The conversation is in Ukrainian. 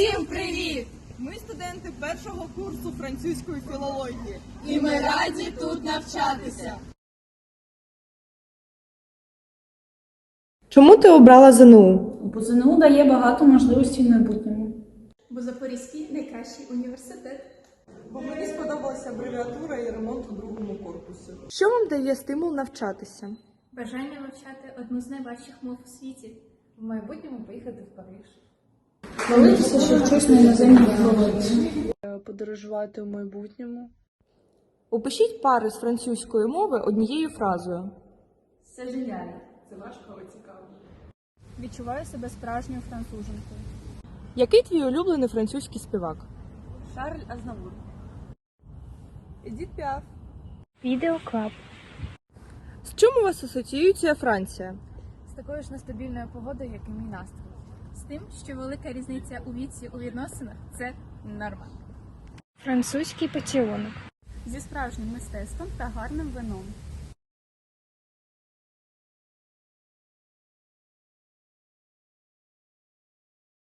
Всім привіт! Ми студенти першого курсу французької філології. І ми раді тут навчатися. Чому ти обрала ЗНУ? Бо ЗНУ дає багато можливостей в майбутньому. Бо Запорізький найкращий університет. Бо мені сподобалася абревіатура і ремонт у другому корпусі. Що вам дає стимул навчатися? Бажання вивчати одну з найважчих мов у світі. В майбутньому поїхати в Париж. Хвалитися, що вчусь на іноземній філології. подорожувати у майбутньому. Опишіть пари з французької мови однією фразою. Це геніально. Відчуваю себе справжньою француженкою. Який твій улюблений французький співак? Шарль Азнавур. Ідіть піаф. Відеоклаб. З чим у вас асоціюється Франція? З такою ж нестабільною погодою, як і мій настрій. З тим, що велика різниця у віці у відносинах це норма. Французький поцілунок. Зі справжнім мистецтвом та гарним вином.